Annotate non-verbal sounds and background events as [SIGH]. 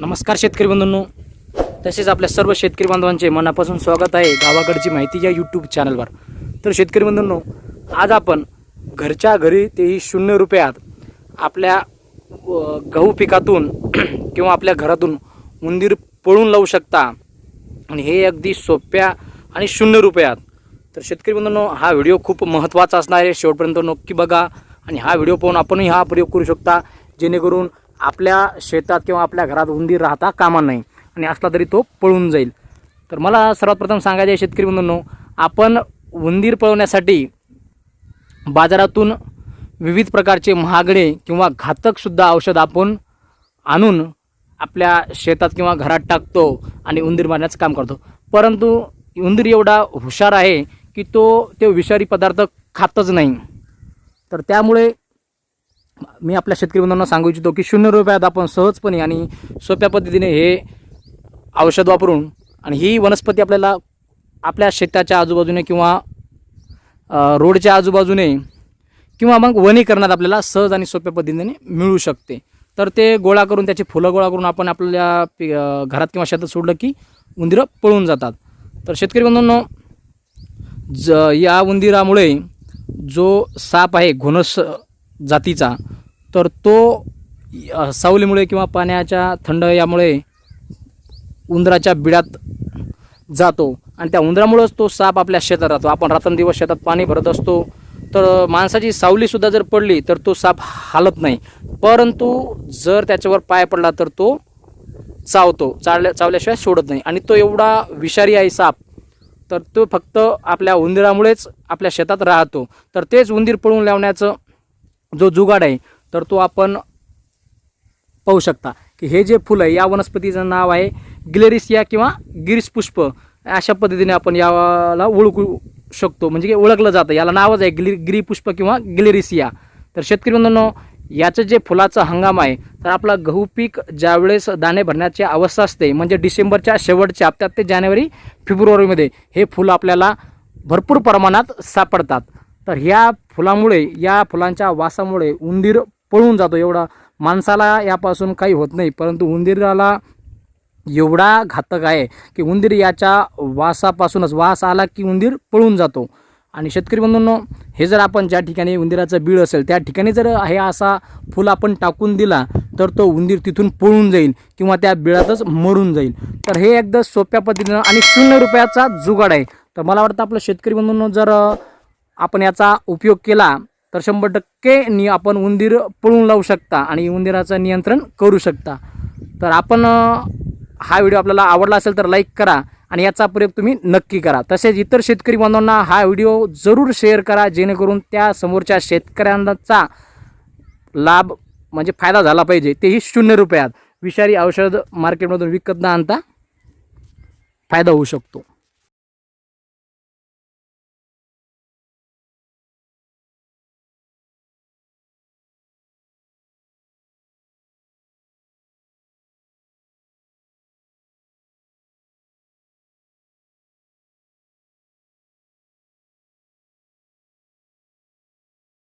नमस्कार शेतकरी बंधूंनो. तसेच आपल्या सर्व शेतकरी बांधवांचे मनापासून स्वागत आहे गावाकडची माहिती या यूट्यूब चॅनलवर तर शेतकरी बंधूंनो आज आपण घरच्या घरी तेही शून्य रुपयात आपल्या गहू पिकातून [CLEARS THROAT] किंवा आपल्या घरातून उंदीर पळून लावू शकता. आणि हे अगदी सोप्या आणि शून्य रुपयात. तर शेतकरी बंधूंनो हा व्हिडिओ खूप महत्त्वाचा असणार आहे. शेवटपर्यंत नक्की बघा. आणि हा व्हिडिओ पाहून आपणही हा प्रयोग करू शकता. जेणेकरून आपल्या शेतात किंवा आपल्या घरात उंदीर राहता कामा नाही आणि असला तरी तो पळून जाईल. तर मला सर्वात प्रथम सांगायचे आहे शेतकरी बंधूंनो आपण उंदीर पळवण्यासाठी बाजारातून विविध प्रकारचे महागडे किंवा घातकसुद्धा औषध आपण आणून आपल्या शेतात किंवा घरात टाकतो आणि उंदीर मारण्याचं काम करतो. परंतु उंदीर एवढा हुशार आहे की तो ते विषारी पदार्थ खातच नाही. तर त्यामुळे मी आपल्या शेतकरी बंधूंना सांगू इच्छितो की शून्य रुपयात आपण सहजपणे आणि सोप्या पद्धतीने हे औषध वापरून आणि ही वनस्पती आपल्याला आपल्या शेताच्या आजूबाजूने किंवा रोडच्या आजूबाजूने किंवा मग वनीकरणात आपल्याला सहज आणि सोप्या पद्धतीने मिळू शकते. तर ते गोळा करून त्याची फुलं गोळा करून आपण आपल्या पि- घरात किंवा शेतात सोडलं की उंदीरं पळून जातात. तर शेतकरी बंधूंनो ज या उंदिरामुळे जो साप आहे घोणस जातीचा तर तो सावलीमुळे किंवा पाण्याच्या थंड यामुळे उंदराच्या बिडात जातो. आणि त्या उंदरामुळंच तो साप आपल्या शेतात राहतो. आपण रात्रंदिवस शेतात पाणी भरत असतो. तर माणसाची सावलीसुद्धा जर पडली तर तो साप हालत नाही. परंतु जर त्याच्यावर पाय पडला तर तो चावतो. चावल्या चावल्याशिवाय सोडत नाही. आणि तो एवढा विषारी आहे साप तर तो फक्त आपल्या उंदिरामुळेच आपल्या शेतात राहतो. तर तेच उंदीर पळून लावण्याचं जो जुगाड आहे तर तो आपण पाहू शकता. की हे जे फुलं आहे या वनस्पतीचं नाव आहे गिलेरिसिया किंवा गिरीश पुष्प अशा पद्धतीने आपण याला ओळखू शकतो. म्हणजे की ओळखलं जातं. याला नावच आहे गिली गिरीपुष्प किंवा गिलेरिसिया. तर शेतकरी बंधूंनो याचं जे फुलाचा हंगाम आहे तर आपला गहू पीक ज्यावेळेस दाणे भरण्याची अवस्था असते म्हणजे डिसेंबरच्या शेवटच्या हप्त्यात ते जानेवारी फेब्रुवारीमध्ये हे फुलं आपल्याला भरपूर प्रमाणात सापडतात. तर ह्या फुलामुळे या फुलांच्या वासामुळे उंदीर पळून जातो. एवढा माणसाला यापासून काही होत नाही परंतु उंदीराला एवढा घातक आहे की उंदीर याच्या वासापासूनच वास आला की उंदीर पळून जातो. आणि शेतकरी बंधूंनो हे जर आपण ज्या ठिकाणी उंदीराचं बीळ असेल त्या ठिकाणी जर हे असा फुल आपण टाकून दिला तर तो उंदीर तिथून पळून जाईल किंवा त्या बिळातच मरून जाईल. तर हे एकदम सोप्या पद्धतीनं आणि शून्य रुपयाचा जुगाड आहे. तर मला वाटतं आपलं शेतकरी बंधूंनो जर आपण याचा उपयोग केला तर शंभर टक्के नि आपण उंदीर पळून लावू शकता आणि उंदीराचं नियंत्रण करू शकता. तर आपण हा व्हिडिओ आपल्याला आवडला असेल तर लाईक करा आणि याचा प्रयोग तुम्ही नक्की करा. तसेच इतर शेतकरी बांधवांना हा व्हिडिओ जरूर शेअर करा जेणेकरून त्या समोरच्या शेतकऱ्यांचा लाभ म्हणजे फायदा झाला पाहिजे. तेही शून्य रुपयात. विषारी औषध मार्केटमधून विकत न आणता फायदा होऊ शकतो.